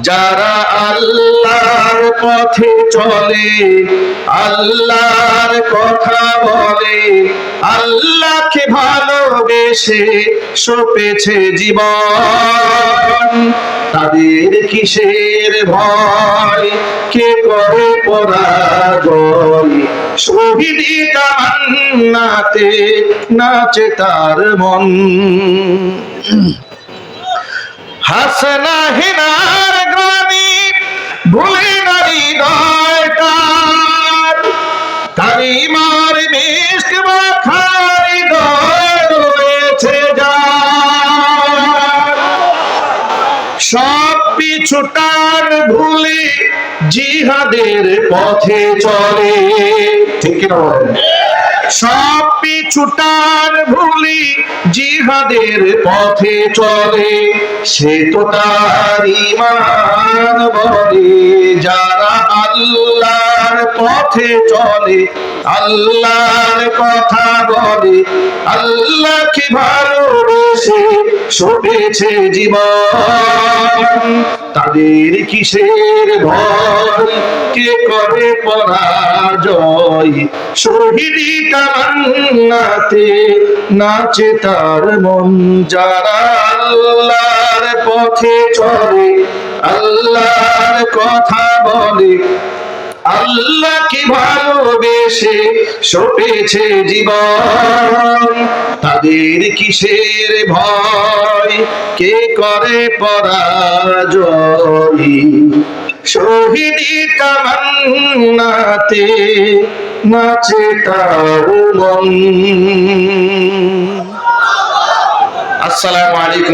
যারা আল্লাহর পথে চলে, আল্লাহর কথা বলে, আল্লাহকে ভালোবেসে সপেছে জীবন। তাদের কিসের ভয়? কে করে পরাজয়? শহীদি তামান্নাতে নাচে তার মন। হাসনা হিনার সব পিছুটান ভুলে জিহাদের পথে চলে ঠিক? সব পিছুটান ভুলি জিহাদের পথে চলে সে তো তার ইমান বলে, যারা আল্লাহর পথে চলে, আল্লাহর কথা বলে, আল্লাহকে ভালোবেসে সপেছে জীবন। তাদের কিসের ভয়? কে করে পরাজয়? শহীদি তামান্নাতে নাচে তার মন। যারা আল্লাহর পথে চলে, আল্লাহর কথা বলে আল্লাহ আল্লাহকে ভালোবেসে সপেছে জীবন। তাদের কিসের ভয়? কে করে পরাজয়? শহীদি তামান্নাতে নাচে তাও মন। আসসালামু আলাইকুম।